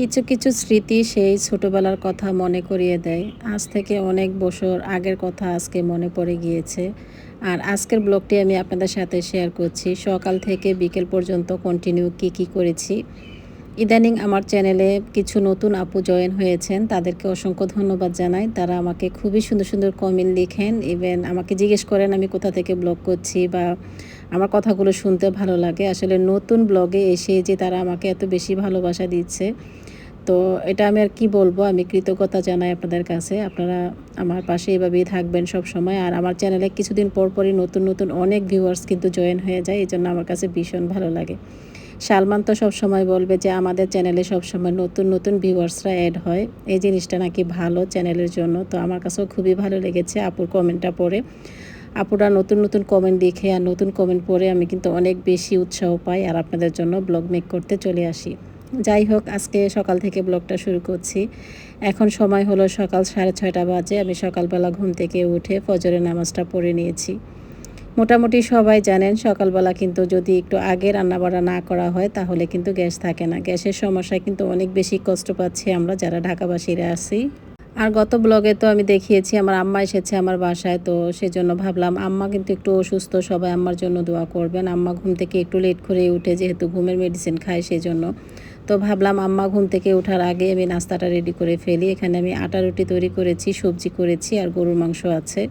কিছু কিছু স্মৃতি সেই ছোটবেলার কথা মনে করিয়ে দেয়। আজ থেকে অনেক বছর আগের কথা আজকে মনে পড়ে গিয়েছে। আর আজকের ব্লগটি আমি আপনাদের সাথে শেয়ার করছি। সকাল থেকে বিকেল পর্যন্ত কন্টিনিউ কি কি করেছি। ইদানিং আমার চ্যানেলে কিছু নতুন আপু জয়েন হয়েছেন। তাদেরকে অসংখ্য ধন্যবাদ জানাই। তারা আমাকে খুবই সুন্দর সুন্দর কমেন্ট লিখেন। ইভেন আমাকে জিজ্ঞেস করেন, আমি কোথা থেকে ব্লগ করছি? বা আমার কথাগুলো শুনতে ভালো লাগে। আসলে নতুন ব্লগে এসে যে তারা আমাকে এত বেশি ভালোবাসা দিচ্ছে তো এটা আমি আর কি বলব? আমি কৃতজ্ঞতা জানাই আপনাদের কাছে। আপনারা আমার পাশে এভাবেই থাকবেন সব সময়। আর আমার চ্যানেলে কিছুদিন পর পরই নতুন নতুন অনেক ভিউয়ার্স কিন্তু জয়েন হয়ে যায়। এই জন্য আমার কাছে ভীষণ ভালো লাগে। সালমান তো সব সময় বলবে যে, আমাদের চ্যানেলে সব সময় নতুন নতুন ভিউয়ার্সরা অ্যাড হয়। এই জিনিসটা নাকি ভালো চ্যানেলের জন্য। তো আমার কাছেও খুবই ভালো লেগেছে আপুর কমেন্টটা পড়ে। আপুরা নতুন নতুন কমেন্ট দেখে আর নতুন কমেন্ট পড়ে আমি কিন্তু অনেক বেশি উৎসাহ পাই। আর আপনাদের জন্য ব্লগ মেক করতে চলে আসি। যাই হোক, আজকে সকাল থেকে ব্লগটা শুরু করছি। এখন সময় হলো সকাল সাড়ে ছয়টা বাজে। আমি সকালবেলা ঘুম থেকে উঠে ফজরের নামাজটা পড়ে নিয়েছি। মোটামুটি সবাই জানেন, সকালবেলা কিন্তু যদি একটু আগে রান্নাবাড়া না করা হয়, তাহলে কিন্তু গ্যাস থাকে না। গ্যাসের সমস্যায় কিন্তু অনেক বেশি কষ্ট পাচ্ছি আমরা, যারা ঢাকাবাসীরা আছি। আর গত ব্লগে তো আমি দেখিয়েছি, আমার আম্মা এসেছে আমার বাসায়, তো সেজন্য ভাবলাম আম্মা কিন্তু একটু অসুস্থ, সবাই আম্মার জন্য দোয়া করবেন। আম্মা ঘুম থেকে একটু লেট করে উঠে যেহেতু ঘুমের মেডিসিন খায় সেজন্য। তো ভাবলাম আম্মা ঘুম থেকে ওঠার আগে আমি নাস্তাটা রেডি করে ফেলি। এখানে আমি আটা রুটি তৈরি করেছি, সবজি করেছি আর গরুর মাংস আছে।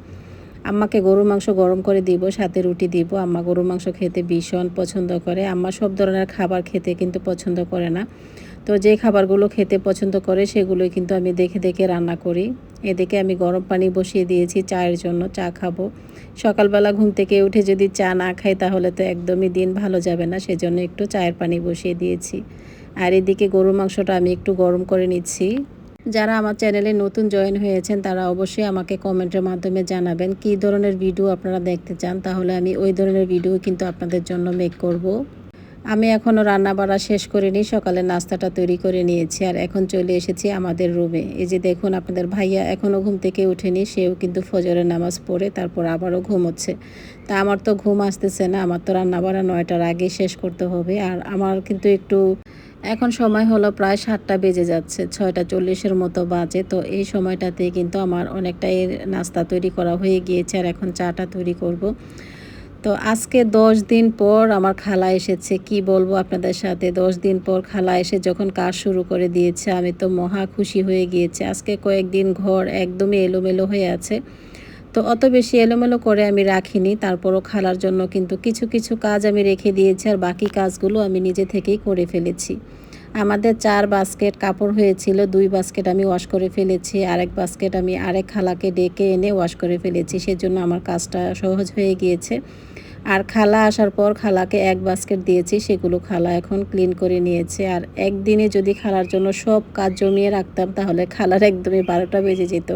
আম্মাকে গরুর মাংস গরম করে দিব, সাথে রুটি দিব। আম্মা গরুর মাংস খেতে ভীষণ পছন্দ করে। আম্মা সব ধরনের খাবার খেতে কিন্তু পছন্দ করে না। তো যে খাবারগুলো খেতে পছন্দ করে সেগুলোই কিন্তু আমি দেখে দেখে রান্না করি। এদিকে আমি গরম পানি বসিয়ে দিয়েছি চায়ের জন্য, চা খাব। সকালবেলা ঘুম থেকে উঠে যদি চা না খাই তাহলে তো একদমই দিন ভালো যাবে না, সেজন্য একটু চায়ের পানি বসিয়ে দিয়েছি। আর এদিকে গরুর মাংসটা আমি একটু গরম করে নিচ্ছি। যারা আমার চ্যানেলে নতুন জয়েন হয়েছেন তারা অবশ্যই আমাকে কমেন্টের মাধ্যমে জানাবেন কী ধরনের ভিডিও আপনারা দেখতে চান, তাহলে আমি ওই ধরনের ভিডিও কিন্তু আপনাদের জন্য মেক করব। আমি এখনও রান্না বাড়া শেষ করিনি, সকালে নাস্তাটা তৈরি করে নিয়েছি আর এখন চলে এসেছি আমাদের রুমে। এই যে দেখুন আপনাদের ভাইয়া এখনও ঘুম থেকে উঠেনি, সেও কিন্তু ফজরের নামাজ পড়ে, তারপর আবারও ঘুমোচ্ছে। তা আমার তো ঘুম আসতেছে না, আমার তো রান্না বাড়া নয়টার আগে শেষ করতে হবে আর আমার কিন্তু একটু, এখন সময় হলো প্রায় সাতটা বেজে যাচ্ছে, ছয়টা চল্লিশের মতো বাজে। তো এই সময়টাতে কিন্তু আমার অনেকটাই নাস্তা তৈরি করা হয়ে গিয়েছে আর এখন চাটা তৈরি করব। তো আজকে দশ দিন পর আমার খালা এসেছে, কি বলব আপনাদের সাথে? দশ দিন পর খালা এসে যখন কাজ শুরু করে দিয়েছে, আমি তো মহা খুশি হয়ে গিয়েছে। আজকে কয়েকদিন ঘর একদমই এলোমেলো হয়ে আছে। তো অত বেশি এলোমেলো করে আমি রাখিনি, তারপরও খালার জন্য কিন্তু কিছু কিছু কাজ আমি রেখে দিয়েছি আর বাকি কাজগুলো আমি নিজে থেকেই করে ফেলেছি। আমাদের চার বাস্কেট কাপড় হয়েছিল, দুই বাস্কেট আমি ওয়াশ করে ফেলেছি, আরেক বাস্কেট আমি আরেক খালাকে ডেকে এনে ওয়াশ করে ফেলেছি। সেজন্য আমার কাজটা সহজ হয়ে গিয়েছে। আর খালা আসার পর খালাকে এক বাস্কেট দিয়েছি, সেগুলো খালা এখন ক্লিন করে নিয়েছে। আর একদিনে যদি খালার জন্য সব কাজ জমিয়ে রাখতাম, তাহলে খালার একদমই বারোটা বেজে যেত।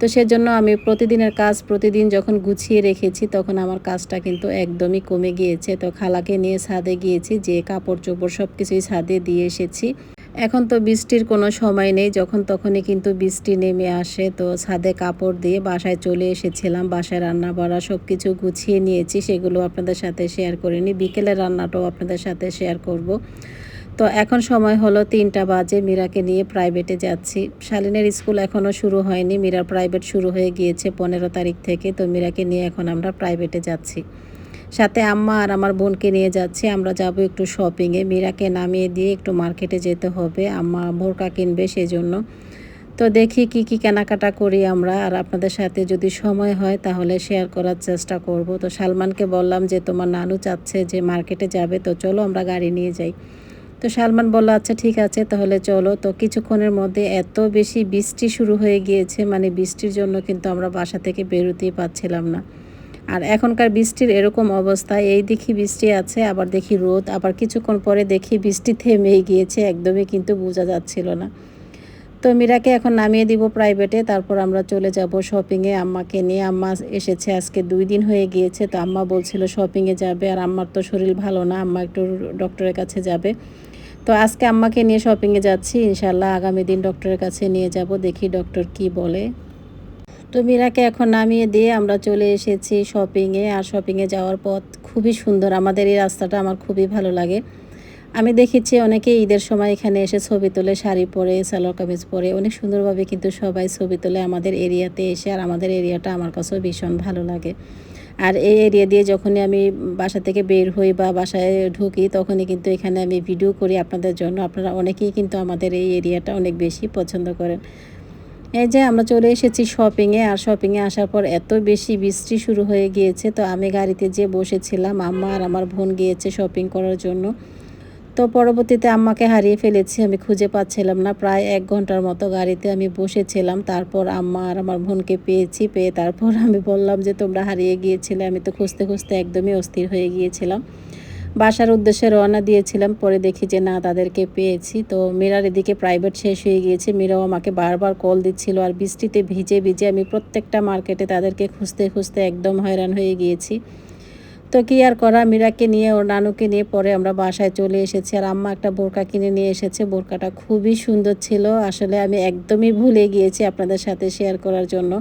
তো সেজন্য আমি প্রতিদিনের কাজ প্রতিদিন যখন গুছিয়ে রেখেছি, তখন আমার কাজটা কিন্তু একদমই কমে গিয়েছে। তো খালাকে নিয়ে ছাদে গিয়েছি, যে কাপড় চোপড় সব কিছুই ছাদে দিয়ে এসেছি। এখন তো বৃষ্টির কোনো সময় নেই, যখন তখনই কিন্তু বৃষ্টি নেমে আসে। তো ছাদে কাপড় দিয়ে বাসায় চলে এসেছিলাম, বাসায় রান্না বাড়া সব কিছু গুছিয়ে নিয়েছি, সেগুলো আপনাদের সাথে শেয়ার করিনি বিকেলের রান্নাটাও আপনাদের সাথে শেয়ার করব। তো এখন সময় হলো তিনটা বাজে, মীরাকে নিয়ে প্রাইভেটে যাচ্ছি। শালিনের স্কুল এখনও শুরু হয়নি, মীরার প্রাইভেট শুরু হয়ে গিয়েছে পনেরো তারিখ থেকে, তো মীরাকে নিয়ে এখন আমরা প্রাইভেটে যাচ্ছি। সাথে আম্মা আর আমার বোনকে নিয়ে যাচ্ছি। আমরা যাব একটু শপিংয়ে মীরাকে নামিয়ে দিয়ে একটু মার্কেটে যেতে হবে। আম্মা ভোরকা কিনবে সেই জন্য তো দেখি কি কি কেনাকাটা করি আমরা। আর আপনাদের সাথে যদি সময় হয় তাহলে শেয়ার করার চেষ্টা করব। তো সালমানকে বললাম যে, তোমার নানু চাচ্ছে যে মার্কেটে যাবে। তো চলো আমরা গাড়ি নিয়ে যাই। তো সালমান বলল আচ্ছা ঠিক আছে, তাহলে চলো। তো কিছুক্ষণের মধ্যে এত বেশি বৃষ্টি শুরু হয়ে গিয়েছে। মানে বৃষ্টির জন্য কিন্তু আমরা বাসা থেকে বেরোতেই পাচ্ছিলাম না। আর এখনকার বৃষ্টির এরকম অবস্থা, এই দেখি বৃষ্টি আছে, আবার দেখি রোদ, আবার কিছুক্ষণ পরে দেখি বৃষ্টি থেমে গিয়েছে, একদমই কিন্তু বোঝা যাচ্ছিল না। তো মীরাকে এখন নামিয়ে দিব প্রাইভেটে তারপর আমরা চলে যাব শপিংয়ে আম্মাকে নিয়ে। আম্মা এসেছে, আজকে দুই দিন হয়ে গিয়েছে, তো আম্মা বলছিল শপিংয়ে যাবে, আর আম্মার তো শরীর ভালো না, আম্মা একটু ডক্টরের কাছে যাবে। তো আজকে আম্মাকে নিয়ে শপিংয়ে যাচ্ছি ইনশাল্লাহ আগামী দিন ডক্টরের কাছে নিয়ে যাব, দেখি ডক্টর কি বলে। তো মীরাকে এখন নামিয়ে দিয়ে আমরা চলে এসেছি শপিংয়ে আর শপিংয়ে যাওয়ার পথ খুবই সুন্দর। আমাদের এই রাস্তাটা আমার খুবই ভালো লাগে। আমি দেখেছি অনেকে ঈদের সময় এখানে এসে ছবি তোলে, শাড়ি পরে, সালোয়ার কামিজ পরে। অনেক সুন্দরভাবে কিন্তু সবাই ছবি তোলে আমাদের এরিয়াতে এসে। আর আমাদের এরিয়াটা আমার কাছেও ভীষণ ভালো লাগে। আর এই এরিয়া দিয়ে যখনই আমি বাসা থেকে বের হই বা বাসায় ঢুকি, তখনই কিন্তু এখানে আমি ভিডিও করি আপনাদের জন্য। আপনারা অনেকেই কিন্তু আমাদের এই এরিয়াটা অনেক বেশি পছন্দ করেন। এই যে আমরা চলে এসেছি শপিংয়ে আর শপিংয়ে আসার পর এত বেশি বৃষ্টি শুরু হয়ে গিয়েছে, তো আমি গাড়িতে যে বসেছিলাম। আম্মা আর আমার বোন গিয়েছে শপিং করার জন্য। তো পরবর্তীতে আম্মাকে হারিয়ে ফেলেছি, আমি খুঁজে পাচ্ছিলাম না। প্রায় এক ঘণ্টার মতো গাড়িতে আমি বসেছিলাম। তারপর আম্মা আর আমার বোনকে পেয়েছি, পেয়ে তারপর আমি বললাম যে, তোমরা হারিয়ে গিয়েছিলে, আমি তো খুঁজতে খুঁজতে একদমই অস্থির হয়ে গিয়েছিলাম। বাসার উদ্দেশ্যে রওনা দিয়েছিলাম। পরে দেখি যে না, তাদেরকে পেয়েছি। তো মীরার এদিকে প্রাইভেট শেষ হয়ে গিয়েছে। মীরাও আমাকে বারবার কল দিচ্ছিল আর বৃষ্টিতে ভিজে ভিজে আমি প্রত্যেকটা মার্কেটে তাদেরকে খুঁজতে খুঁজতে একদম হয়রান হয়ে গিয়েছি। তো কি আর করা, মীরাকে নিয়ে ওর নানুকে নিয়ে পরে আমরা বাসায় চলে এসেছি আর আম্মা একটা বোরকা কিনে নিয়ে এসেছে। বোরকাটা খুবই সুন্দর ছিল। আসলে আমি একদমই ভুলে গিয়েছি আপনাদের সাথে শেয়ার করার জন্য।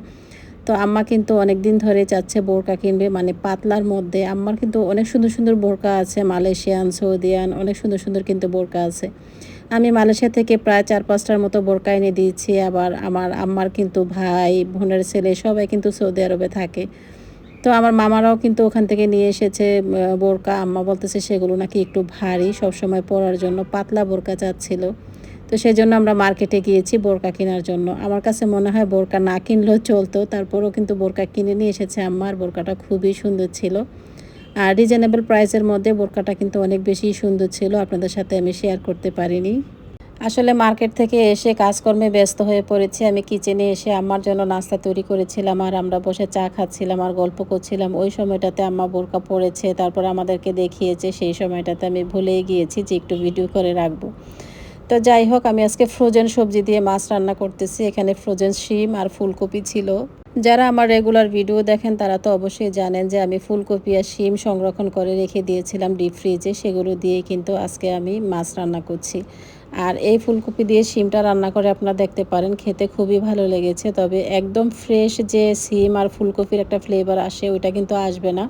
তো আম্মা কিন্তু অনেক দিন ধরে চাচ্ছে বোরকা কিনবে মানে পাতলার মধ্যে। আম্মার কিন্তু অনেক সুন্দর সুন্দর বোরকা আছে, মালয়েশিয়ান, সৌদিয়ান, অনেক সুন্দর সুন্দর কিন্তু বোরকা আছে। আমি মালয়েশিয়া থেকে প্রায় চার পাঁচটার মতো বোরকা এনে দিয়েছি, আবার আমার আম্মার কিন্তু ভাই, বোনের ছেলে সবাই কিন্তু সৌদি আরবে থাকে। তো আমার মামারাও কিন্তু ওখান থেকে নিয়ে এসেছে বোরকা। আম্মা বলতেছে সেগুলো নাকি একটু ভারী, সবসময় পরার জন্য পাতলা বোরকা চাচ্ছিল। তো সেই জন্য আমরা মার্কেটে গিয়েছি বোরকা কেনার জন্য। আমার কাছে মনে হয় বোরকা না কিনলেও চলতো। তারপরেও কিন্তু বোরকা কিনে নিয়ে এসেছে আমার বোরকাটা খুবই সুন্দর ছিল। আর রিজনেবল প্রাইসের মধ্যে বোরকাটা কিন্তু অনেক বেশি সুন্দর ছিল। আপনাদের সাথে আমি শেয়ার করতে পারিনি। আসলে মার্কেট থেকে এসে কাজকর্মে ব্যস্ত হয়ে পড়েছি। আমি কিচেনে এসে আমার জন্য নাস্তা তৈরি করেছিলাম, আর আমরা বসে চা খাচ্ছিলাম, আর গল্প করছিলাম। ওই সময়টাতে আম্মা বোরকা পড়েছে তারপর আমাদেরকে দেখিয়েছে। সেই সময়টাতে আমি ভুলেই গিয়েছি যে একটু ভিডিও করে রাখব। তো যাই হোক, আমি আজকে ফ্রোজেন সবজি দিয়ে মাছ রান্না করতেছি। এখানে ফ্রোজেন শিম আর ফুলকপি ছিল। যারা আমার রেগুলার ভিডিও দেখেন, তারা তো অবশ্যই জানেন যে আমি ফুলকপি আর শিম সংরক্ষণ করে রেখে দিয়েছিলাম ডিপ ফ্রিজে সেগুলো দিয়ে কিন্তু আজকে আমি মাছ রান্না করছি। আর এই ফুলকপি দিয়ে শিমটা রান্না করে আপনারা দেখতে পারেন, খেতে খুবই ভালো লেগেছে। তবে একদম ফ্রেশ যে শিম আর ফুলকপির একটা ফ্লেভার আসে, ওইটা কিন্তু আসবে না।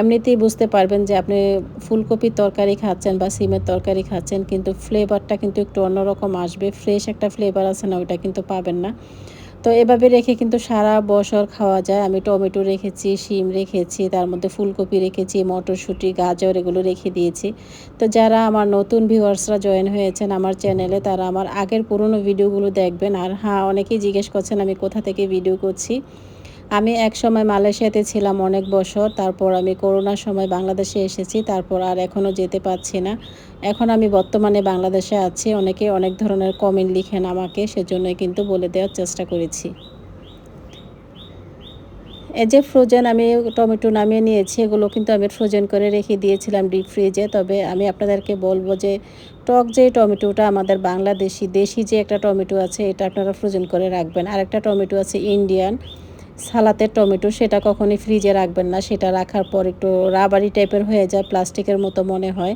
এমনিতেই বুঝতে পারবেন যে আপনি ফুলকপির তরকারি খাচ্ছেন বা সিমের তরকারি খাচ্ছেন, কিন্তু ফ্লেভারটা কিন্তু একটু অন্যরকম আসবে। ফ্রেশ একটা ফ্লেভার আছে না, ওইটা কিন্তু পাবেন না। তো এভাবে রেখে কিন্তু সারা বছর খাওয়া যায়। আমি টমেটো রেখেছি, শিম রেখেছি, তার মধ্যে ফুলকপি রেখেছি, মটরশুঁটি, গাজর এগুলো রেখে দিয়েছি। তো যারা আমার নতুন ভিউয়ার্সরা জয়েন হয়েছেন আমার চ্যানেলে তারা আমার আগের পুরনো ভিডিওগুলো দেখবেন। আর হ্যাঁ অনেকেই জিজ্ঞেস করছেন আমি কোথা থেকে ভিডিও করছি। আমি এক সময় মালয়েশিয়াতে ছিলাম অনেক বছর, তারপর আমি করোনার সময় বাংলাদেশে এসেছি, তারপর আর এখনও যেতে পারছি না। এখন আমি বর্তমানে বাংলাদেশে আছি, অনেকে অনেক ধরনের কমেন্ট লিখেন আমাকে, সেজন্যই কিন্তু বলে দেওয়ার চেষ্টা করেছি। এই যে ফ্রোজেন আমি টমেটো নামিয়ে নিয়েছি, এগুলো কিন্তু আমি ফ্রোজেন করে রেখে দিয়েছিলাম ডিপ ফ্রিজে তবে আমি আপনাদেরকে বলব যে, টক যে টমেটোটা আমাদের বাংলাদেশি দেশি যে একটা টমেটো আছে, এটা আপনারা ফ্রোজেন করে রাখবেন। আর একটা টমেটো আছে ইন্ডিয়ান সালাতের টমেটো সেটা কখনই ফ্রিজে রাখবেন না, সেটা রাখার পর একটু রাবারি টাইপের হয়ে যায় প্লাস্টিকের মতো মনে হয়।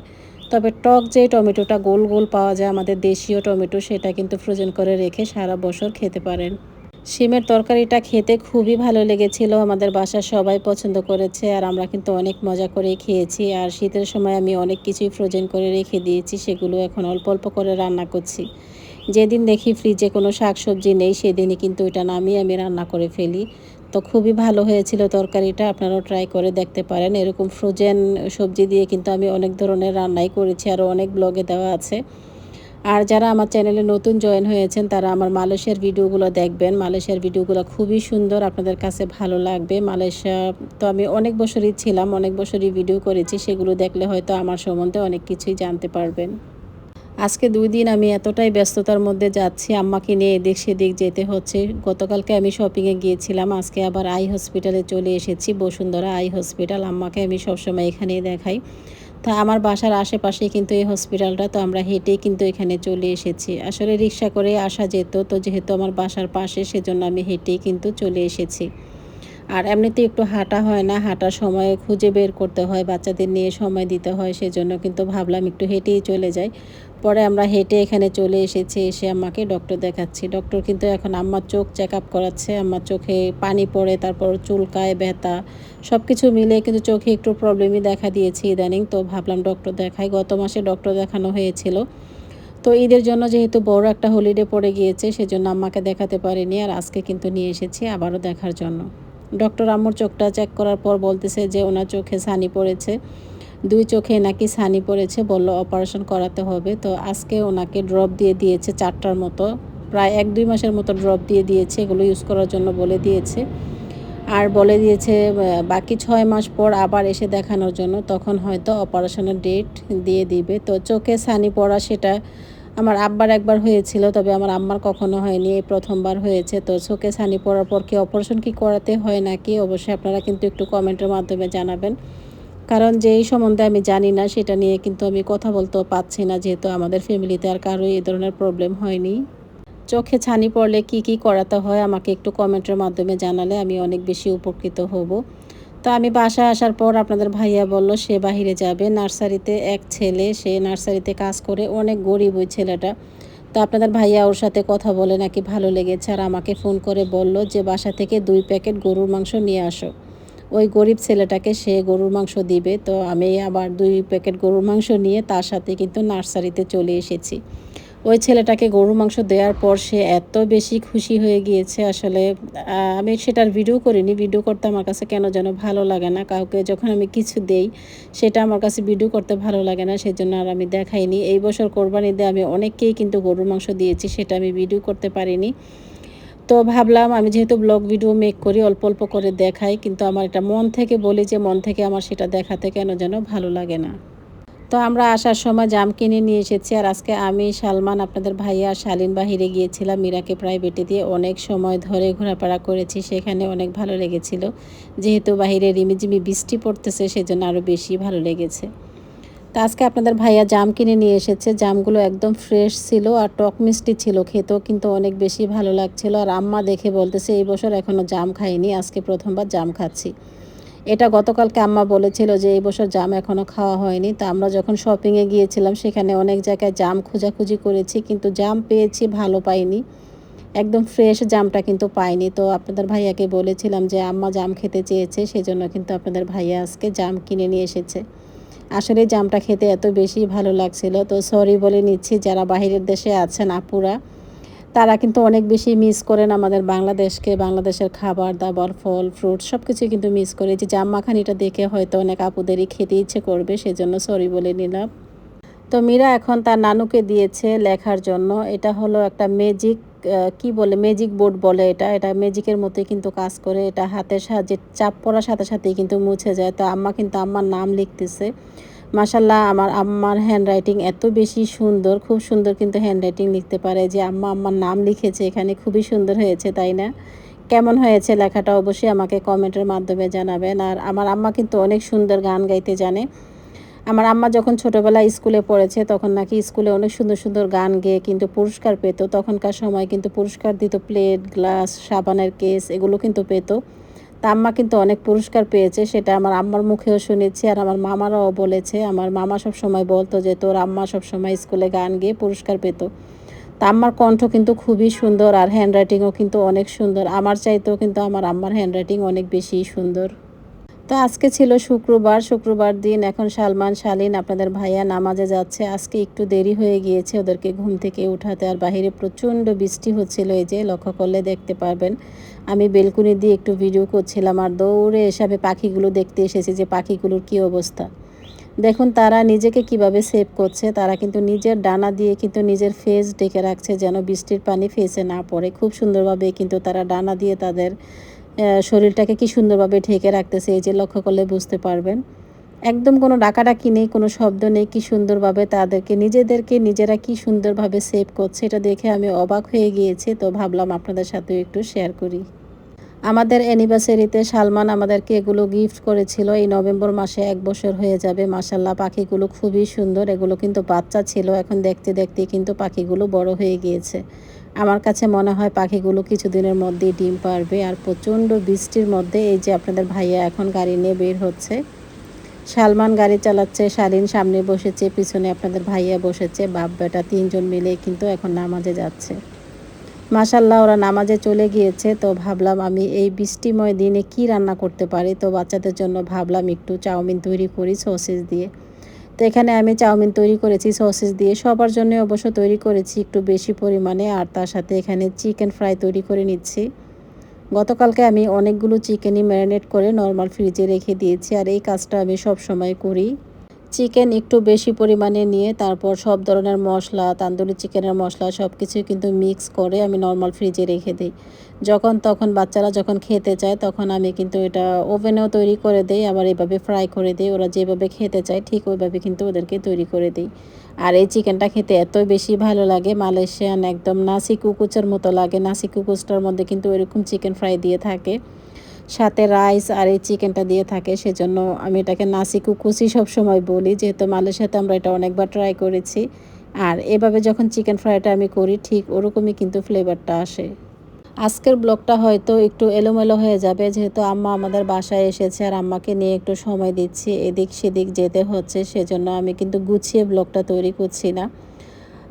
তবে টক যে টমেটোটা গোল গোল পাওয়া যায়, আমাদের দেশীয় টমেটো, সেটা কিন্তু ফ্রোজেন করে রেখে সারা বছর খেতে পারেন। শিমের তরকারিটা খেতে খুবই ভালো লেগেছিল, আমাদের বাসার সবাই পছন্দ করেছে, আর আমরা কিন্তু অনেক মজা করে খেয়েছি, আর শীতের সময় আমি অনেক কিছুই ফ্রোজেন করে রেখে দিয়েছি, সেগুলো এখন অল্প অল্প করে রান্না করছি। যেদিন দেখি ফ্রিজে কোনো শাক সবজি নেই, সেদিনই কিন্তু ওইটা নামিয়ে আমি রান্না করে ফেলি। তো খুবই ভালো হয়েছিল তরকারিটা, আপনারাও ট্রাই করে দেখতে পারেন। এরকম ফ্রোজেন সবজি দিয়ে কিন্তু আমি অনেক ধরনের রান্নাই করেছি, আরও অনেক ব্লগে দেওয়া আছে। আর যারা আমার চ্যানেলে নতুন জয়েন হয়েছেন, তারা আমার মালয়েশিয়ার ভিডিওগুলো দেখবেন। মালয়েশিয়ার ভিডিওগুলো খুবই সুন্দর, আপনাদের কাছে ভালো লাগবে। মালয়েশিয়া তো আমি অনেক বছরই ছিলাম, অনেক বছরই ভিডিও করেছি, সেগুলো দেখলে হয়তো আমার সম্বন্ধে অনেক কিছুই জানতে পারবেন। আজকে দুই দিন আমি এতটাই ব্যস্ততার মধ্যে যাচ্ছি, আম্মাকে নিয়ে এদিক সেদিক যেতে হচ্ছে। গতকালকে আমি শপিংয়ে গিয়েছিলাম, আজকে আবার আই হসপিটালে চলে এসেছি, বসুন্ধরা আই হসপিটাল আম্মাকে আমি সবসময় এখানেই দেখাই। তা আমার বাসার আশেপাশেই কিন্তু এই হসপিটালটা তো আমরা হেঁটেই কিন্তু এখানে চলে এসেছি। আসলে রিক্সা করে আসা যেত, তো যেহেতু আমার বাসার পাশে, সেজন্য আমি হেঁটেই কিন্তু চলে এসেছি। আর এমনিতে একটু হাঁটা হয় না, হাঁটার সময় খুঁজে বের করতে হয়, বাচ্চাদের নিয়ে সময় দিতে হয়, সেজন্য কিন্তু ভাবলাম একটু হেঁটেই চলে যাই। পরে আমরা হেঁটে এখানে চলে এসেছি, এসে আমাকে ডক্টর দেখাচ্ছি। ডক্টর কিন্তু এখন আম্মার চোখ চেক আপ করাচ্ছে আমার চোখে পানি পড়ে, তারপর চুলকায়, ব্যথা সব কিছু মিলে কিন্তু চোখে একটু প্রবলেমই দেখা দিয়েছি ইদানিং। তো ভাবলাম ডক্টর দেখাই, গত মাসে ডক্টর দেখানো হয়েছিল। তো ঈদের জন্য যেহেতু বড় একটা হলিডে পড়ে গিয়েছে, সেজন্য আম্মাকে দেখাতে পারিনি আর আজকে কিন্তু নিয়ে এসেছি আবারও দেখার জন্য। ডক্টর আম্মুর চোখটা চেক করার পর বলতেছে যে ওনার চোখে সানি পড়েছে। দুই চোখে নাকি ছানি পড়েছে বলল, অপারেশন করাতে হবে। তো আজকে ওনাকে ড্রপ দিয়ে দিয়েছে চারটার মতো, প্রায় এক দুই মাসের মতো ড্রপ দিয়ে দিয়েছে, এগুলো ইউজ করার জন্য বলে দিয়েছে। আর বলে দিয়েছে বাকি ছয় মাস পর আবার এসে দেখানোর জন্য, তখন হয়তো অপারেশনের ডেট দিয়ে দিবে। তো চোখে সানি পড়া সেটা আমার আব্বার একবার হয়েছিল, তবে আমার আম্মার কখনো হয়নি, এই প্রথমবার হয়েছে। তো চোখে ছানি পড়ার পর কি অপারেশন কি করাতে হয় নাকি, অবশ্যই আপনারা কিন্তু একটু কমেন্টের মাধ্যমে জানাবেন। কারণ যেই সম্বন্ধে আমি জানি না, সেটা নিয়ে কিন্তু আমি কথা বলতেও পাচ্ছি না, যেহেতু আমাদের ফ্যামিলিতে আর কারও এই ধরনের প্রবলেম হয়নি। চোখে ছানি পড়লে কি কি করাতে হয়, আমাকে একটু কমেন্টের মাধ্যমে জানালে আমি অনেক বেশি উপকৃত হব। তো আমি বাসায় আসার পর আপনাদের ভাইয়া বলল, সে বাহিরে যাবে। নার্সারিতে এক ছেলে, সে নার্সারিতে কাজ করে, অনেক গরিব ওই ছেলেটা। তো আপনাদের ভাইয়া ওর সাথে কথা বলে নাকি ভালো লেগেছে, আর আমাকে ফোন করে বলল যে, বাসা থেকে দুই প্যাকেট গরুর মাংস নিয়ে আসো। ওই গরিব ছেলেটাকে সে গরুর মাংস দিবে। তো আমি আবার দুই প্যাকেট গরুর মাংস নিয়ে তার সাথে কিন্তু নার্সারিতে চলে এসেছি। ওই ছেলেটাকে গরুর মাংস দেওয়ার পর সে এত বেশি খুশি হয়ে গিয়েছে আসলে। আমি সেটার ভিডিও করিনি। ভিডিও করতে আমার কাছে কেন যেন ভালো লাগে না। কাউকে যখন আমি কিছু দেই, সেটা আমার কাছে ভিডিও করতে ভালো লাগে না, সেজন্য আর আমি দেখাইনি। এই বছর কোরবানিতে আমি অনেককেই কিন্তু গরুর মাংস দিয়েছি, সেটা আমি ভিডিও করতে পারিনি। তো ভাবলাম, আমি যেহেতু ব্লগ ভিডিও মেক করি, অল্প অল্প করে দেখাই, কিন্তু আমার এটা মন থেকে বলি যে, মন থেকে আমার সেটা দেখাতে কেন যেন ভালো লাগে না। তো আমরা আসার সময় জাম কিনে নিয়ে এসেছি আর আজকে আমি, সালমান, আপনাদের ভাইয়া শালীন বাহিরে গিয়েছিলাম মীরাকে প্রাইভেটে দিয়ে। অনেক সময় ধরে ঘোরাফেরা করেছি, সেখানে অনেক ভালো লেগেছিল। যেহেতু বাহিরে রিমিজিমি বৃষ্টি পড়তেছে, সেজন্য আরও বেশি ভালো লেগেছে। তো আজকে আপনাদের ভাইয়া জাম কিনে নিয়ে এসেছে। জামগুলো একদম ফ্রেশ ছিল আর টক মিষ্টি ছিল, খেতেও কিন্তু অনেক বেশি ভালো লাগছিল। আর আম্মা দেখে বলতেছে, এই বছর এখনও জাম খাইনি, আজকে প্রথমবার জাম খাচ্ছি। এটা গতকালকে আম্মা বলেছিল যে এই বছর জাম এখনও খাওয়া হয়নি। তা আমরা যখন শপিংয়ে গিয়েছিলাম, সেখানে অনেক জায়গায় জাম খোঁজাখুঁজি করেছি, কিন্তু জাম পেয়েছি, ভালো পাইনি। একদম ফ্রেশ জামটা কিন্তু পাইনি। তো আপনাদের ভাইয়াকে বলেছিলাম যে আম্মা জাম খেতে চেয়েছে, সেজন্য কিন্তু আপনাদের ভাইয়া আজকে জাম কিনে নিয়ে এসেছে। আসলে জামটা খেতে এত বেশি ভালো লাগছিল। তো সরি বলে নিচ্ছি, যারা বাহিরের দেশে আছেন আপুরা তারা কিন্তু অনেক বেশি মিস করেন আমাদের বাংলাদেশকে, বাংলাদেশের খাবার দাবার, ফল ফ্রুট সব কিছু কিন্তু মিস করে। যে জাম মাখানিটা দেখে হয়তো অনেক আপুদেরই খেতে ইচ্ছে করবে, সেজন্য সরি বলে নিলাম। তো মীরা এখন তার নানুকে দিয়েছে লেখার জন্য। এটা হলো একটা ম্যাজিক কি বলে ম্যাজিক বোর্ড বলে এটা। এটা ম্যাজিকের মতোই কিন্তু কাজ করে। এটা হাতের সাহায্যে, চাপ পড়ার সাথে সাথেই কিন্তু মুছে যায়। তো আম্মা কিন্তু আম্মার নাম লিখতেছে। মাসাল্লাহ আমার আম্মার হ্যান্ড রাইটিং এত বেশি সুন্দর, খুব সুন্দর কিন্তু হ্যান্ড রাইটিং লিখতে পারে যে আম্মা আম্মার নাম লিখেছে, এখানে খুবই সুন্দর হয়েছে, তাই না? কেমন হয়েছে লেখাটা অবশ্যই আমাকে কমেন্টের মাধ্যমে জানাবেন। আর আমার আম্মা কিন্তু অনেক সুন্দর গান গাইতে জানে। আমার আম্মা যখন ছোটোবেলায় স্কুলে পড়েছে, তখন নাকি স্কুলে অনেক সুন্দর সুন্দর গান গেয়ে কিন্তু পুরস্কার পেত। তখনকার সময় কিন্তু পুরস্কার দিত, প্লেট, গ্লাস, সাবানের কেস, এগুলো কিন্তু পেত। তা আম্মা কিন্তু অনেক পুরস্কার পেয়েছে, সেটা আমার আম্মার মুখেও শুনেছি আর আমার মামারাও বলেছে। আমার মামা সব সময় বলতো যে, তোর আম্মা সব সময় স্কুলে গান গেয়ে পুরস্কার পেত। তা আম্মার কণ্ঠ কিন্তু খুবই সুন্দর আর হ্যান্ডরাইটিংও কিন্তু অনেক সুন্দর। আমার চাইতেও কিন্তু আমার আম্মার হ্যান্ডরাইটিং অনেক বেশি সুন্দর। তো আজকে ছিল শুক্রবার। শুক্রবার দিন এখন সালমান, শালিন আপনাদের ভাইয়া নামাজে যাচ্ছে। আজকে একটু দেরি হয়ে গিয়েছে ওদেরকে ঘুম থেকে উঠাতে আর বাহিরে প্রচণ্ড বৃষ্টি হচ্ছিল। এই যে লক্ষ্য করলে দেখতে পারবেন। আমি বেলকুনি দিয়ে একটু ভিডিও করছিলাম আর দৌড়ে এসে আমি পাখিগুলো দেখতে এসেছি যে পাখিগুলোর কি অবস্থা। দেখুন, তারা নিজেকে কীভাবে সেভ করছে, তারা কিন্তু নিজের ডানা দিয়ে কিন্তু নিজের ফেস ডেকে রাখছে যেন বৃষ্টির পানি ফেসে না পড়ে। খুব সুন্দরভাবে কিন্তু তারা ডানা দিয়ে তাদের শরীরটাকে কি সুন্দরভাবে ঢেকে রাখতেছে, এই যে লক্ষ্য করলে বুঝতে পারবেন। একদম কোনো ডাকাডাকি নেই, কোনো শব্দ নেই, কি সুন্দরভাবে তাদেরকে, নিজেদেরকে নিজেরা কি সুন্দরভাবে সেভ করছে এটা দেখে আমি অবাক হয়ে গিয়েছি। তো ভাবলাম আপনাদের সাথেও একটু শেয়ার করি। আমাদের অ্যানিভার্সারিতে সালমান আমাদেরকে এগুলো গিফট করেছিল। এই নভেম্বর মাসে এক বছর হয়ে যাবে। মাসাল্লাহ পাখিগুলো খুবই সুন্দর। এগুলো কিন্তু বাচ্চা ছিল। এখন দেখতে দেখতে কিন্তু পাখিগুলো বড় হয়ে গিয়েছে। আমার কাছে মনে হয় পাখিগুলো কিছুদিনের মধ্যেই ডিম পারবে। আর প্রচণ্ড বৃষ্টির মধ্যে এই যে আপনাদের ভাইয়া এখন গাড়ি নিয়ে বের হচ্ছে। সালমান গাড়ি চালাচ্ছে শালিন সামনে বসেছে, পিছনে আপনাদের ভাইয়া বসেছে, বাপ বেটা তিনজন মিলে কিন্তু এখন নামাজে যাচ্ছে। মাসাল্লাহ ওরা নামাজে চলে গিয়েছে, তো ভাবলাম আমি এই বৃষ্টিময় দিনে কি রান্না করতে পারি? তো বাচ্চাদের জন্য ভাবলাম একটু চাউমিন তৈরি করি সসেস দিয়ে। তো এখানে আমি চাউমিন তৈরি করেছি সসেস দিয়ে সবার জন্য অবশ্য তৈরি করেছি, একটু বেশি পরিমাণে, আর তার সাথে এখানে চিকেন ফ্রাই তৈরি করে নিচ্ছি। গতকালকে আমি অনেকগুলো চিকেনই ম্যারিনেট করে নর্মাল ফ্রিজে রেখে দিয়েছি আর এই কাজটা আমি সব সময় করি। চিকেন একটু বেশি পরিমাণে নিয়ে তারপর সব ধরনের মশলা, তান্দুরি চিকেনের মশলা সব কিছু কিন্তু মিক্স করে আমি নর্মাল ফ্রিজে রেখে দিই। যখন তখন বাচ্চারা যখন খেতে চায় তখন আমি কিন্তু এটা ওভেনেও তৈরি করে দিই, আবার এভাবে ফ্রাই করে দিই। ওরা যেভাবে খেতে চায় ঠিক ওইভাবে কিন্তু ওদেরকে তৈরি করে দিই। আর এই চিকেনটা খেতে এত বেশি ভালো লাগে মালয়েশিয়ান একদম নাসি কুকুচের মতো লাগে। নাসি কুকুচটার মধ্যে কিন্তু এরকম চিকেন ফ্রাই দিয়ে থাকে। সাথে রাইস আর এই চিকেনটা দিয়ে থাকে, সেজন্য আমি এটাকে নাসি কুকুসি সবসময় বলি, যেহেতু মালয়েশিয়াতে আমরা এটা অনেকবার ট্রাই করেছি। আর এভাবে যখন চিকেন ফ্রাইটা আমি করি, ঠিক ওরকমই কিন্তু ফ্লেভারটা আসে। আজকের ব্লগটা হয়তো একটু এলোমেলো হয়ে যাবে, যেহেতু আম্মা আমাদের বাসায় এসেছে আর আম্মাকে নিয়ে একটু সময় দিচ্ছি, এদিক সেদিক যেতে হচ্ছে, সেজন্য আমি কিন্তু গুছিয়ে ব্লগটা তৈরি করছি না।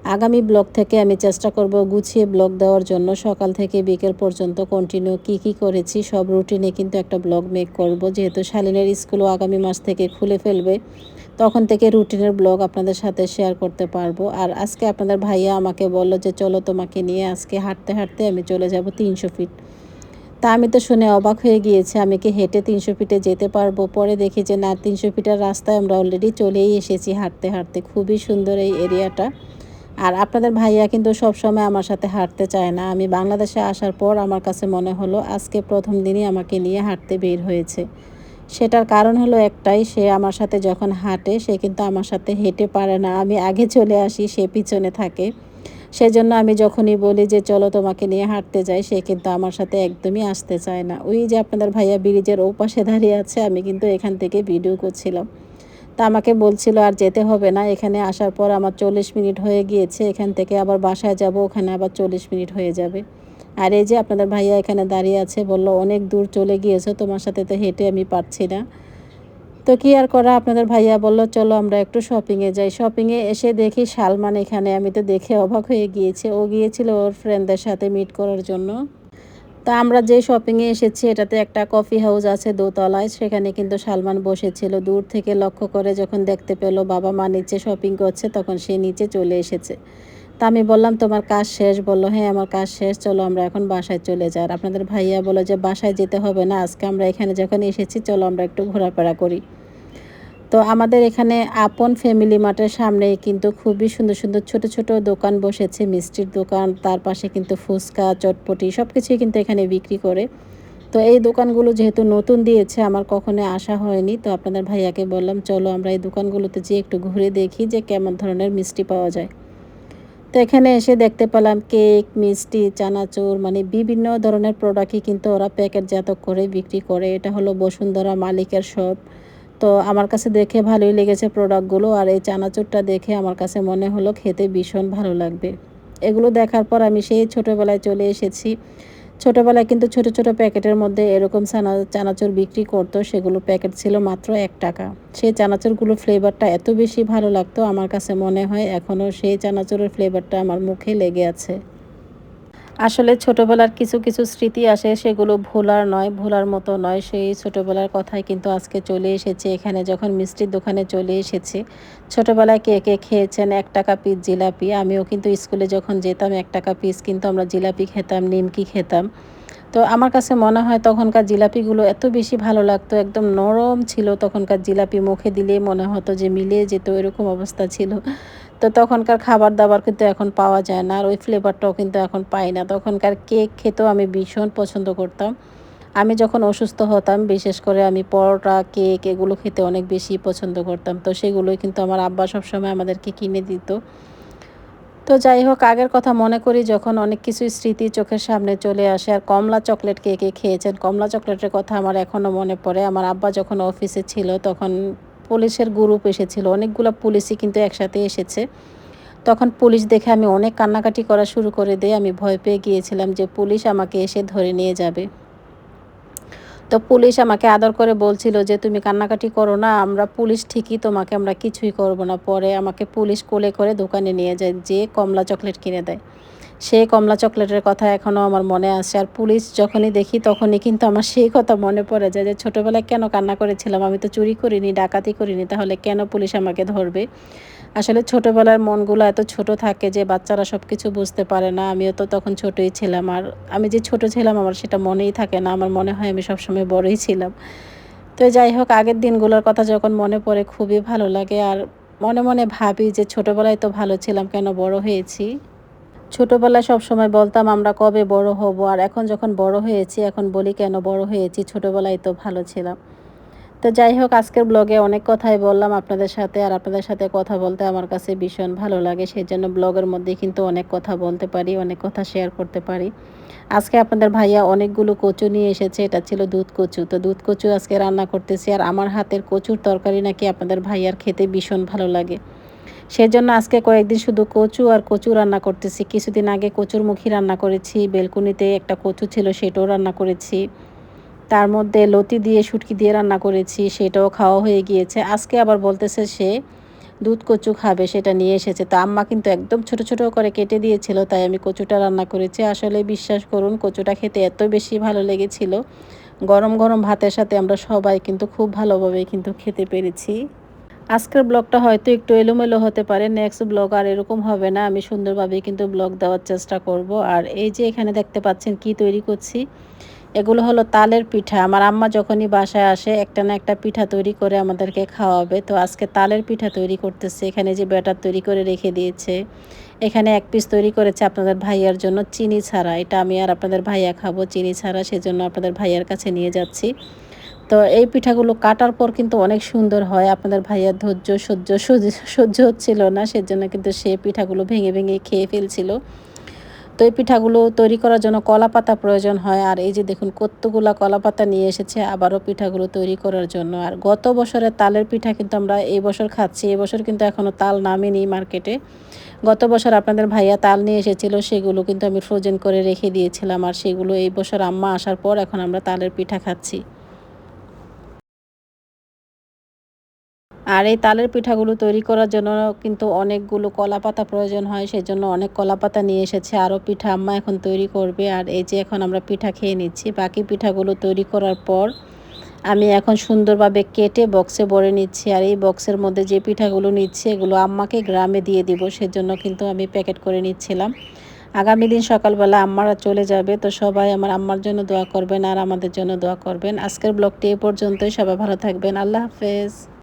আগামী ব্লগ থেকে আমি চেষ্টা করব গুছিয়ে ব্লগ দেওয়ার জন্য। সকাল থেকে বিকেল পর্যন্ত কন্টিনিউ কি কি করেছি, সব রুটিনে কিন্তু একটা ব্লগ মেক করব। যেহেতু শালিনের স্কুলও আগামী মাস থেকে খুলে ফেলবে, তখন থেকে রুটিনের ব্লগ আপনাদের সাথে শেয়ার করতে পারব। আর আজকে আপনাদের ভাইয়া আমাকে বলল যে, চলো তোমাকে নিয়ে আজকে হাঁটতে হাঁটতে আমি চলে যাব তিনশো ফিট তা আমি তো শুনে অবাক হয়ে গিয়েছি, আমি কি হেঁটে তিনশো ফিটে যেতে পারব? পরে দেখি যে, না, তিনশো ফিটের রাস্তায় আমরা অলরেডি চলেই এসেছি হাঁটতে হাঁটতে। খুবই সুন্দর এই এরিয়াটা আর আপনাদের ভাইয়া কিন্তু সব সময় আমার সাথে হাঁটতে চায় না। আমি বাংলাদেশে আসার পর আমার কাছে মনে হলো, আজকে প্রথম দিনই আমাকে নিয়ে হাঁটতে বের হয়েছে। সেটার কারণ হলো একটাই, সে আমার সাথে যখন হাঁটে, সে কিন্তু আমার সাথে হেঁটে পারে না। আমি আগে চলে আসি, সে পিছনে থাকে। সেজন্য আমি যখনই বলি যে, চলো তোমাকে নিয়ে হাঁটতে যাই, সে কিন্তু আমার সাথে একদমই আসতে চায় না। ওই যে আপনাদের ভাইয়া ব্রিজের ওপাশে দাঁড়িয়ে আছে, আমি কিন্তু এখান থেকে ভিডিও করছিলাম। তা আমাকে বলছিল, আর যেতে হবে না, এখানে আসার পর আমার চল্লিশ মিনিট হয়ে গিয়েছে, এখান থেকে আবার বাসায় যাব, ওখানে আবার চল্লিশ মিনিট হয়ে যাবে। আর এই যে আপনাদের ভাইয়া এখানে দাঁড়িয়ে আছে, বলল, অনেক দূর চলে গিয়েছো, তোমার সাথে তো হেঁটে আমি পারছি না। তো কি আর করা, আপনাদের ভাইয়া বলল, চলো আমরা একটু শপিংয়ে যাই। শপিংয়ে এসে দেখি সালমান এখানে, আমি তো দেখে অবাক হয়ে গিয়েছে। ও গিয়েছিল ওর ফ্রেন্ডদের সাথে মিট করার জন্য। তা আমরা যে শপিংয়ে এসেছি, এটাতে একটা কফি হাউস আছে দোতলায়। সেখানে কিন্তু সালমান বসেছিল দূর থেকে লক্ষ্য করে যখন দেখতে পেল বাবা মা নিচে শপিং করছে, তখন সে নিচে চলে এসেছে। তা আমি বললাম, তোমার কাজ শেষ? বলল হ্যাঁ আমার কাজ শেষ। চলো আমরা এখন বাসায় চলে যাই। আর আপনাদের ভাইয়া বলো যে, বাসায় যেতে হবে না, আজকে আমরা এখানে যখন এসেছি, চলো আমরা একটু ঘোরাফেরা করি। তো আমাদের এখানে আপন ফ্যামিলি মার্টের সামনে কিন্তু খুবই সুন্দর সুন্দর ছোট ছোট দোকান বসেছে, মিষ্টির দোকান, তার পাশে কিন্তু ফুচকা, চটপটি সব কিছুই কিন্তু এখানে বিক্রি করে। তো এই দোকানগুলো যেহেতু নতুন দিয়েছে, আমার কখনো আসা হয়নি। তো আপনাদের ভাইয়াকে বললাম, চলো আমরা এই দোকানগুলোতে যেয়ে একটু ঘুরে দেখি যে কেমন ধরনের মিষ্টি পাওয়া যায়। তো এখানে এসে দেখতে পেলাম কেক, মিষ্টি, চানাচুর মানে বিভিন্ন ধরনের প্রোডাক্টই কিন্তু ওরা প্যাকেটজাত করে বিক্রি করে। এটা হলো বসুন্ধরা মালিকের শপ তো আমার কাছে দেখে ভালোই লেগেছে প্রোডাক্টগুলো আর এই চানাচুরটা দেখে আমার কাছে মনে হলো খেতে ভীষণ ভালো লাগবে। এগুলো দেখার পর আমি সেই ছোটোবেলায় চলে এসেছি। ছোটোবেলায় কিন্তু ছোট ছোট প্যাকেটের মধ্যে এরকম চানা, চানাচুর বিক্রি করতো, সেগুলো প্যাকেট ছিল মাত্র এক টাকা। সেই চানাচুরগুলোর ফ্লেভারটা এত বেশি ভালো লাগতো, আমার কাছে মনে হয় এখনও সেই চানাচুরের ফ্লেভারটা আমার মুখে লেগে আছে। আসলে ছোটোবেলার কিছু কিছু স্মৃতি আসে, সেগুলো ভোলার নয়, ভোলার মতো নয়। সেই ছোটোবেলার কথাই কিন্তু আজকে চলে এসেছে। এখানে যখন মিষ্টির দোকানে চলে এসেছে, ছোটোবেলায় কে কে খেয়েছেন? এক টাকা পিস জিলাপি। আমিও কিন্তু স্কুলে যখন যেতাম, এক টাকা পিস কিন্তু আমরা জিলাপি খেতাম, নিমকি খেতাম। তো আমার কাছে মনে হয় তখনকার জিলাপিগুলো এত বেশি ভালো লাগতো, একদম নরম ছিল তখনকার জিলাপি। মুখে দিলেই মনে হতো যে মিলিয়ে যেত, এরকম অবস্থা ছিল। তো তখনকার খাবার দাবার কিন্তু এখন পাওয়া যায় না আর ওই ফ্লেভারটাও কিন্তু এখন পাই না। তখনকার কেক খেতেও আমি ভীষণ পছন্দ করতাম। আমি যখন অসুস্থ হতাম, বিশেষ করে আমি পরোটা কেক এগুলো খেতে অনেক বেশি পছন্দ করতাম। তো সেগুলোই কিন্তু আমার আব্বা সবসময় আমাদেরকে কিনে দিত। তো যাই হোক, আগের কথা মনে করি, যখন অনেক কিছুই স্মৃতি চোখের সামনে চলে আসে আর কমলা চকলেট কে কে খেয়েছেন, কমলা চকলেটের কথা আমার এখনও মনে পড়ে। আমার আব্বা যখন অফিসে ছিল, তখন পুলিশের গ্রুপ এসেছিল। অনেকগুলো পুলিশই কিন্তু একসাথে এসেছে। তখন পুলিশ দেখে আমি অনেক কান্নাকাটি করা শুরু করে দিই আমি ভয় পেয়ে গিয়েছিলাম যে পুলিশ আমাকে এসে ধরে নিয়ে যাবে। তো পুলিশ আমাকে আদর করে বলছিল যে, তুমি কান্নাকাটি করো না, আমরা পুলিশ ঠিকই, তোমাকে আমরা কিছুই করব না। পরে আমাকে পুলিশ কোলে করে দোকানে নিয়ে যায়, যে কমলা চকলেট কিনে দেয়। সেই কমলা চকলেটের কথা এখনও আমার মনে আছে। আর পুলিশ যখনই দেখি তখনই কিন্তু আমার সেই কথা মনে পড়ে যায় যে ছোটোবেলায় কেন কান্না করেছিলাম? আমি তো চুরি করিনি, ডাকাতি করিনি, তাহলে কেন পুলিশ আমাকে ধরবে? আসলে ছোটোবেলার মনগুলো এত ছোট থাকে যে বাচ্চারা সব কিছু বুঝতে পারে না। আমিও তো তখন ছোটই ছিলাম। আর আমি যে ছোট ছিলাম আমার সেটা মনেই থাকে না। আমার মনে হয় আমি সবসময় বড়ই ছিলাম। তো যাই হোক, আগের দিনগুলোর কথা যখন মনে পড়ে খুবই ভালো লাগে। আর মনে মনে ভাবি যে ছোটোবেলায় তো ভালো ছিলাম, কেন বড় হয়েছি? ছোটোবেলায় সব সময় বলতাম, আমরা কবে বড় হব? আর এখন যখন বড় হয়েছি, এখন বলি, কেন বড় হয়েছি? ছোটোবেলায় তো ভালো ছিলাম। তো যাই হোক, আজকের ব্লগে অনেক কথাই বললাম আপনাদের সাথে, আর আপনাদের সাথে কথা বলতে আমার কাছে ভীষণ ভালো লাগে। সেই জন্য ব্লগের মধ্যে কিন্তু অনেক কথা বলতে পারি, অনেক কথা শেয়ার করতে পারি। আজকে আপনাদের ভাইয়া অনেকগুলো কচু নিয়ে এসেছে, এটা ছিল দুধ কচু। তো দুধ কচু আজকে রান্না করতেছি, আর আমার হাতের কচুর তরকারি নাকি আপনাদের ভাইয়ার খেতে ভীষণ ভালো লাগে। সেজন্য আজকে কয়েকদিন শুধু কচু আর কচু রান্না করতেছি। কিছুদিন আগে কচুর মুখী রান্না করেছি, বেলকুনিতে একটা কচু ছিল সেটাও রান্না করেছি। তার মধ্যে লতি দিয়ে, শুটকি দিয়ে রান্না করেছি, সেটাও খাওয়া হয়ে গিয়েছে। আজকে আবার বলতেছে সে দুধ কচু খাবে, সেটা নিয়ে এসেছে। তো আম্মা কিন্তু একদম ছোট ছোট করে কেটে দিয়েছিল, তাই আমি কচুটা রান্না করেছি। আসলে বিশ্বাস করুন, কচুটা খেতে এত বেশি ভালো লেগেছিল। গরম গরম ভাতের সাথে আমরা সবাই কিন্তু খুব ভালোভাবে কিন্তু খেতে পেরেছি। আজকের ব্লগটা হয়তো একটু এলোমেলো হতে পারে নেক্সট ব্লগ আর এরকম হবে না। আমি সুন্দরভাবে কিন্তু ব্লগ দেওয়ার চেষ্টা করব। আর এই যে এখানে দেখতে পাচ্ছেন কি তৈরি করছি, এগুলো হলো তালের পিঠা। আমার আম্মা যখনই বাসায় আসে, একটা না একটা পিঠা তৈরি করে আমাদেরকে খাওয়াবে। তো আজকে তালের পিঠা তৈরি করতেছে। এখানে যে ব্যাটার তৈরি করে রেখে দিয়েছে, এখানে এক পিস তৈরি করেছে আপনাদের ভাইয়ার জন্য চিনি ছাড়া। এটা আমি আর আপনাদের ভাইয়া খাব। চিনি ছাড়া সেজন্য আপনাদের ভাইয়ার কাছে নিয়ে যাচ্ছি। তো এই পিঠাগুলো কাটার পর কিন্তু অনেক সুন্দর হয়। আপনাদের ভাইয়ার ধৈর্য, সহ্য সহ্য হচ্ছিল না, সেজন্য কিন্তু সে পিঠাগুলো ভেঙে ভেঙে খেয়ে ফেলছিল। তো এই পিঠাগুলো তৈরি করার জন্য কলা পাতা প্রয়োজন হয়। আর এই যে দেখুন, কতগুলা কলা পাতা নিয়ে এসেছে আবারও পিঠাগুলো তৈরি করার জন্য। আর গত বছরের তালের পিঠা কিন্তু আমরা এই বছর খাচ্ছি। এই বছর কিন্তু এখনও তাল নামেনি মার্কেটে। গত বছর আপনাদের ভাইয়া তাল নিয়ে এসেছিল, সেগুলো কিন্তু আমি ফ্রোজেন করে রেখে দিয়েছিলাম। আর সেগুলো এই বছর আম্মা আসার পর এখন আমরা তালের পিঠা খাচ্ছি। আর এই তালের পিঠাগুলো তৈরি করার জন্য কিন্তু অনেকগুলো কলা পাতা প্রয়োজন হয়, সেজন্য অনেক কলা পাতা নিয়ে এসেছে। আরও পিঠা আম্মা এখন তৈরি করবে। আর এই যে এখন আমরা পিঠা খেয়ে নিচ্ছি, বাকি পিঠাগুলো তৈরি করার পর আমি এখন সুন্দরভাবে কেটে বক্সে ভরে নিচ্ছি। আর এই বক্সের মধ্যে যে পিঠাগুলো নিচ্ছি, এগুলো আম্মাকে গ্রামে দিয়ে দিব, সেজন্য কিন্তু আমি প্যাকেট করে নিচ্ছিলাম। আগামী দিন সকালবেলা আম্মারা চলে যাবে, তো সবাই আমার আম্মার জন্য দোয়া করবেন আর আমাদের জন্য দোয়া করবেন। আজকের ব্লগটি এ পর্যন্তই। সবাই ভালো থাকবেন। আল্লাহ হাফেজ।